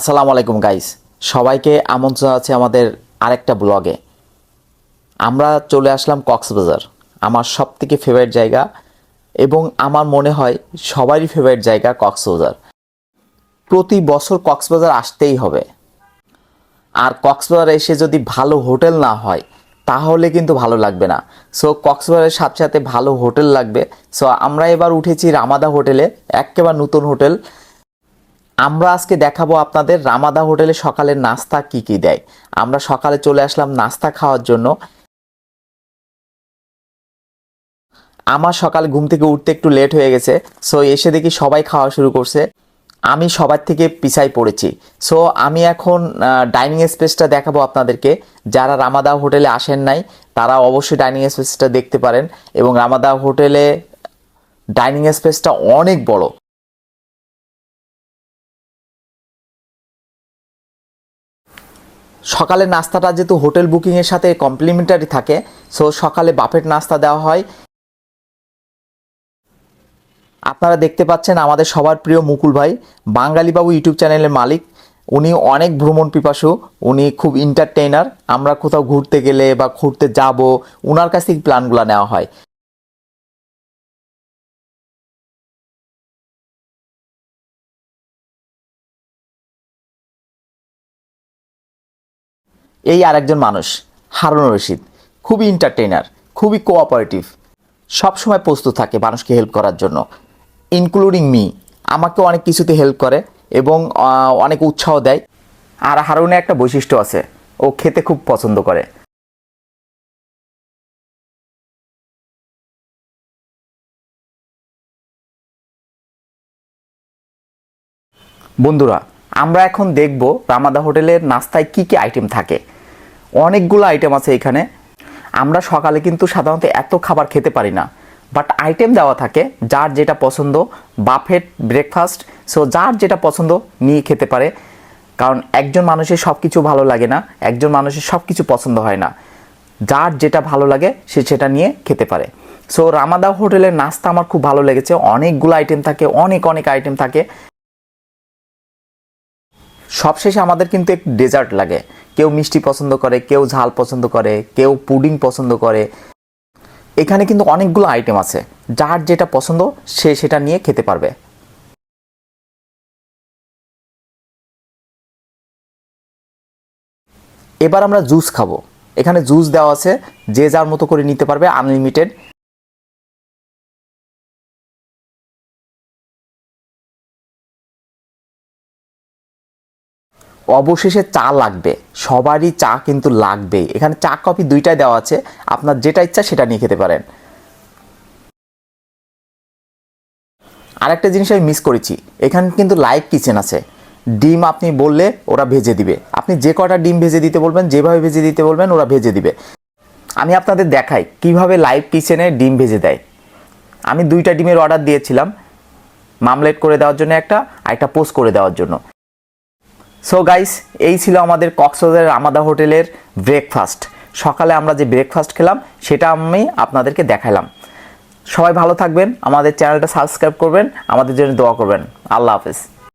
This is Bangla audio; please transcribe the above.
আসসালামু আলাইকুম গাইস সবাইকে আমন্ত্রণ আছে আমাদের আরেকটা ব্লগে আমরা চলে আসলাম কক্সবাজার, আমার সব থেকে ফেভারিট জায়গা এবং আমার মনে হয় সবারই ফেভারিট জায়গা কক্সবাজার। প্রতি বছর কক্সবাজার আসতেই হবে। আর কক্সবাজার এসে যদি ভালো হোটেল না হয়, তাহলে কিন্তু ভালো লাগবে না। সো কক্সবাজারের সাথে সাথে ভালো হোটেল লাগবে। সো আমরা এবার উঠেছি রামাদা হোটেলে, একেবারে নতুন হোটেল। আমরা আজকে দেখাবো আপনাদের রামাদা হোটেলে সকালের নাস্তা কি কি দেয়। আমরা সকালে চলে আসলাম নাস্তা খাওয়ার জন্য। আমার সকাল ঘুম থেকে উঠতে একটু লেট হয়ে গেছে সো এসে দেখি সবাই খাওয়া শুরু করছে। আমি সবার থেকে পিছাই পড়েছি। সো আমি এখন ডাইনিং স্পেসটা দেখাবো আপনাদেরকে। যারা রামাদা হোটেলে আসেন নাই, তারা অবশ্যই ডাইনিং স্পেসটা দেখতে পারেন। এবং রামাদা হোটেলে ডাইনিং স্পেসটা অনেক বড়। সকালের নাস্তাটা যেহেতু হোটেল বুকিংয়ের সাথে কমপ্লিমেন্টারি থাকে, সো সকালে বাফেট নাস্তা দেওয়া হয়। আপনারা দেখতে পাচ্ছেন আমাদের সবার প্রিয় মুকুল ভাই বাঙালি বাবু ইউটিউব চ্যানেলের মালিক। উনি অনেক ভ্রমণ পিপাসু, উনি খুব এন্টারটেইনার আমরা কোথাও ঘুরতে গেলে বা ঘুরতে যাব ওনার কাছ থেকে প্ল্যানগুলো নেওয়া হয়। এই আরেকজন মানুষ হারুন রশিদ, খুবই এন্টারটেইনার খুবই কোঅপারেটিভ সবসময় প্রস্তুত থাকে মানুষকে হেল্প করার জন্য ইনক্লুডিং মি আমাকে অনেক কিছুতে হেল্প করে এবং অনেক উৎসাহ দেয়। আর হারুনের একটা বৈশিষ্ট্য আছে, ও খেতে খুব পছন্দ করে। বন্ধুরা আমরা এখন দেখব রামাদা হোটেলের নাস্তায় কি কি আইটেম থাকে। অনেকগুলো আইটেম আছে এখানে। আমরা সকালে কিন্তু সাধারণত এত খাবার খেতে পারি না। বাট আইটেম দেওয়া থাকে, যার যেটা পছন্দ বাফেট ব্রেকফাস্ট সো যার যেটা পছন্দ, নিয়ে খেতে পারে। কারণ একজন মানুষের সব কিছু ভালো লাগে না, একজন মানুষের সব কিছু পছন্দ হয় না। যার যেটা ভালো লাগে, সে সেটা নিয়ে খেতে পারে। সো রামাদা হোটেলের নাস্তা আমার খুব ভালো লেগেছে। অনেকগুলো আইটেম থাকে, অনেক অনেক আইটেম থাকে। সবশেষে আমাদের কিন্তু একটু ডেজার্ট লাগে। কেউ মিষ্টি পছন্দ করে, কেউ ঝাল পছন্দ করে, কেউ পুডিং পছন্দ করে। এখানে কিন্তু অনেকগুলো আইটেম আছে। যার যেটা পছন্দ, সে সেটা নিয়ে খেতে পারবে। এবার আমরা জুস খাব। এখানে জুস দেওয়া আছে। যে যার মতো করে নিতে পারবে আনলিমিটেড অবশেষে চা লাগবে। সবারই চা কিন্তু লাগবেই এখানে চা কফি দুইটাই দেওয়া আছে। আপনার যেটা ইচ্ছা সেটা নিয়ে খেতে পারেন। আরেকটা জিনিস আমি মিস করেছি। এখানে কিন্তু লাইভ কিচেন আছে। ডিম আপনি বললে ওরা ভেজে দিবে। আপনি যে কটা ডিম ভেজে দিতে বলবেন, যেভাবে ভেজে দিতে বলবেন, ওরা ভেজে দিবে। আমি আপনাদের দেখাই কীভাবে লাইভ কিচেনে ডিম ভেজে দেয়। আমি দুইটা ডিমের অর্ডার দিয়েছিলাম। মামলেট করে দেওয়ার জন্য একটা আর একটা পোস্ট করে দেওয়ার জন্য। সো গাইস এই ছিল আমাদের কক্সবাজারের আমাদা হোটেলের ব্রেকফাস্ট সকালে আমরা যে ব্রেকফাস্ট খেলাম, সেটা আমি আপনাদেরকে দেখালাম। সবাই ভালো থাকবেন, আমাদের চ্যানেলটা সাবস্ক্রাইব করবেন, আমাদের জন্য দোয়া করবেন। আল্লাহ হাফেজ।